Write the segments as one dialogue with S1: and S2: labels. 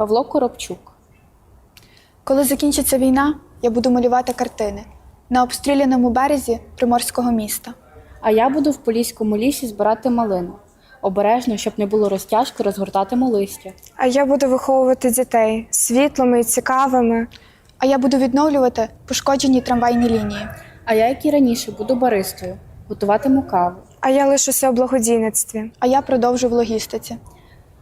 S1: Павло Коробчук.
S2: Коли закінчиться війна, я буду малювати картини на обстріляному березі приморського міста.
S1: А я буду в Поліському лісі збирати малину. Обережно, щоб не було розтяжки, розгортатиму листя.
S3: А я буду виховувати дітей світлими і цікавими.
S2: А я буду відновлювати пошкоджені трамвайні лінії.
S1: А я, як і раніше, буду баристою, готуватиму каву.
S3: А я лишуся у благодійництві.
S2: А я продовжу в логістиці.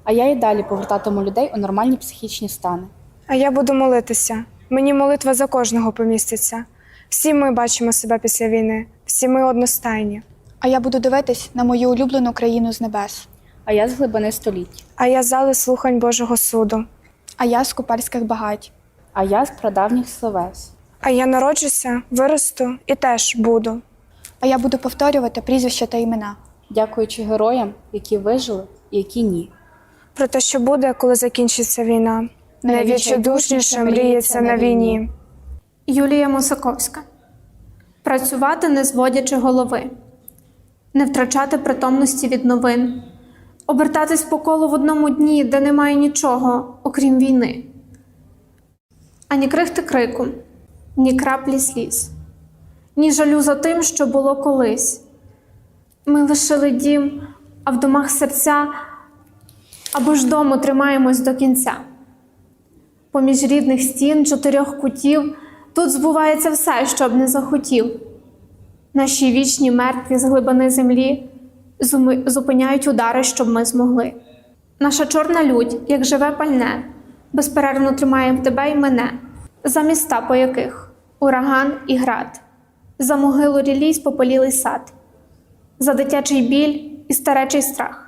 S1: А я і далі повертатиму людей у нормальні психічні стани.
S3: А я буду молитися. Мені молитва за кожного поміститься. Всі ми бачимо себе після війни, всі ми одностайні.
S2: А я буду дивитись на мою улюблену країну з небес.
S1: А я з глибини століть.
S3: А я зали слухань Божого суду.
S2: А я з купальських багать.
S1: А я з прадавніх словес.
S3: А я народжуся, виросту і теж буду.
S2: А я буду повторювати прізвища та імена.
S1: Дякуючи героям, які вижили і які ні.
S3: Про те, що буде, коли закінчиться війна. Найвідчайдушніше мріється на війні.
S4: Юлія Мосаковська. Працювати не зводячи голови, не втрачати притомності від новин, обертатись по колу в одному дні, де немає нічого, окрім війни. Ані крихти крику, ні краплі сліз, ні жалю за тим, що було колись. Ми лишили дім, а в домах серця або ж дому тримаємось до кінця. Поміж рідних стін чотирьох кутів тут збувається все, що б не захотів. Наші вічні мертві з глибини землі зупиняють удари, щоб ми змогли. Наша чорна лють, як живе пальне, безперервно тримає тебе і мене, за міста, по яких ураган і град, за могилу рілійсь попалілий сад, за дитячий біль і старечий страх,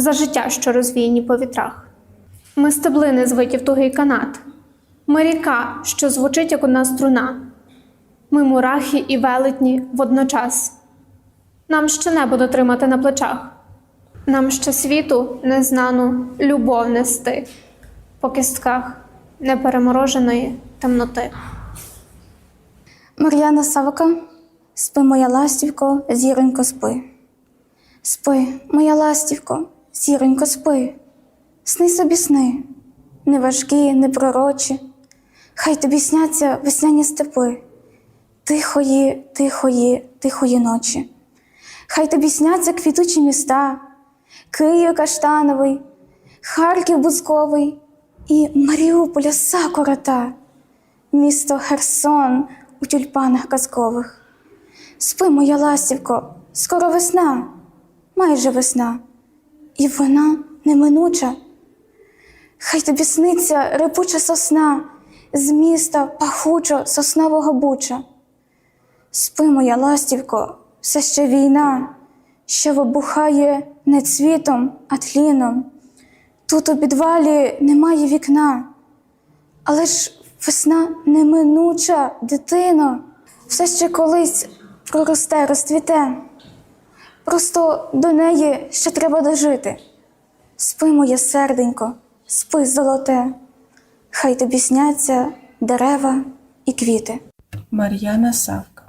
S4: за життя, що розвіяні по вітрах. Ми стеблини звиті в тугий канат. Ми ріка, що звучить як одна струна. Ми мурахи і велетні водночас. Нам ще небо дотримати на плечах. Нам ще світу незнану любов нести по кістках неперемороженої темноти.
S5: Мар'яна Савка, спи, моя ластівко, зіронько, спи. Спи, моя ластівко, зіронько, спи. Сни собі сни, не важкі, не пророчі. Хай тобі сняться весняні степи, тихої, тихої, тихої ночі. Хай тобі сняться квітучі міста, Київ каштановий, Харків бузковий і Маріуполя сакурота місто Херсон у тюльпанах казкових. Спи, моя ластівко, скоро весна, майже весна, і вона неминуча. Хай тобі сниться репуча сосна з міста пахучо соснового буча. Спи, моя ластівко, все ще війна, що вибухає не цвітом, а тліном. Тут у підвалі немає вікна. Але ж весна неминуча, дитино, все ще колись проросте, розцвіте. Просто до неї ще треба дожити. Спи, моє серденько, спи золоте, хай тобі сняться дерева і квіти.
S6: Мар'яна Савка.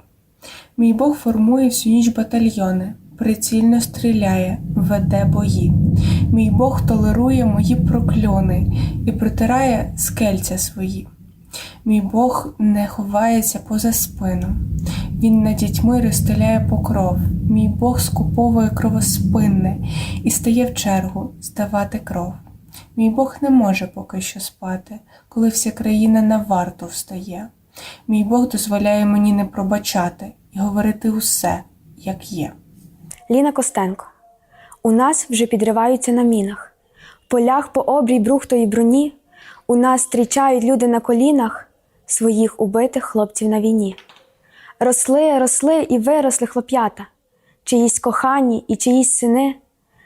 S6: Мій Бог формує всю ніч батальйони, прицільно стріляє, веде бої. Мій Бог толерує мої прокльони і протирає скельця свої. Мій Бог не ховається поза спину. Він над дітьми розстеляє покров. Мій Бог скуповує кровоспинне і стає в чергу здавати кров. Мій Бог не може поки що спати, коли вся країна на варту встає. Мій Бог дозволяє мені не пробачати і говорити усе, як є.
S7: Ліна Костенко. У нас вже підриваються на мінах. Полях по обрій брухтої броні у нас зустрічають люди на колінах своїх убитих хлопців на війні. Росли, росли і виросли хлоп'ята, чиїсь кохані і чиїсь сини,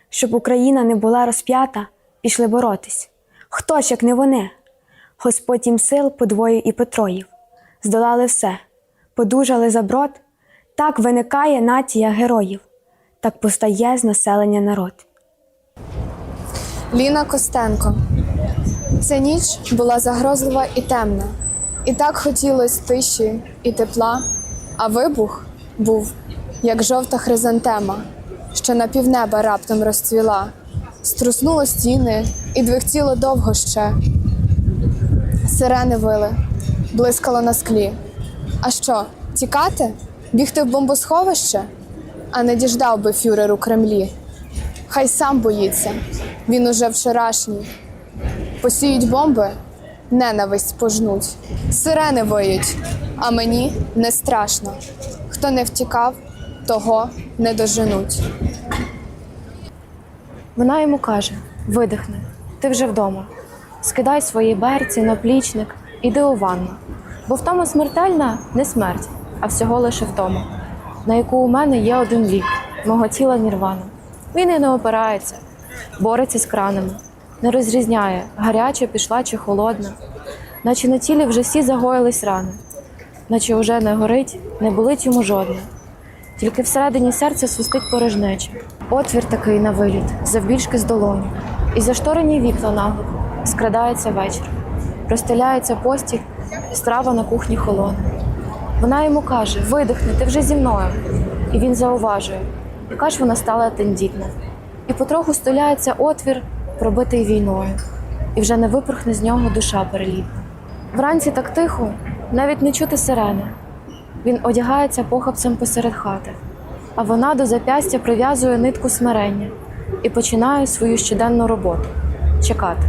S7: щоб Україна не була розп'ята, пішли боротись. Хто ж, як не вони? Господь їм сил подвоїв і потроїв, здолали все, подужали за брод, так виникає нація героїв, так постає з населення народ.
S8: Ліна Костенко. Ця ніч була загрозлива і темна, і так хотілось тиші і тепла, а вибух був, як жовта хризантема, що на півнеба раптом розцвіла, струснуло стіни і двихтіло довго ще. Сирени вили, блискало на склі. А що, тікати? Бігти в бомбосховище? А не діждав би фюрер у Кремлі. Хай сам боїться, він уже вчорашній. Посіють бомби, ненависть пожнуть. Сирени виють, а мені не страшно. Хто не втікав, того не доженуть.
S7: Вона йому каже: видихни, ти вже вдома. Скидай свої берці, наплічник, іди у ванну. Бо втома смертельна не смерть, а всього лише втома, на яку у мене є один лік мого тіла нірвана. Він і не опирається, бореться з кранами, не розрізняє, гаряча пішла чи холодна, наче на тілі вже всі загоїлись рани, наче уже не горить, не болить йому жодне. Тільки всередині серця свистить порожнеча. Отвір такий на виліт, завбільшки з долоні. І зашторені вікна наглухо, скрадається вечір. Розстеляється постіль, страва на кухні холоне. Вона йому каже: видихни, ти вже зі мною. І він зауважує, яка ж вона стала тендітна. І потроху стуляється отвір, пробитий війною, і вже не випорхне з нього душа перелітна. Вранці так тихо, навіть не чути сирени. Він одягається похапцем посеред хати, а вона до запястя прив'язує нитку смирення і починає свою щоденну роботу чекати.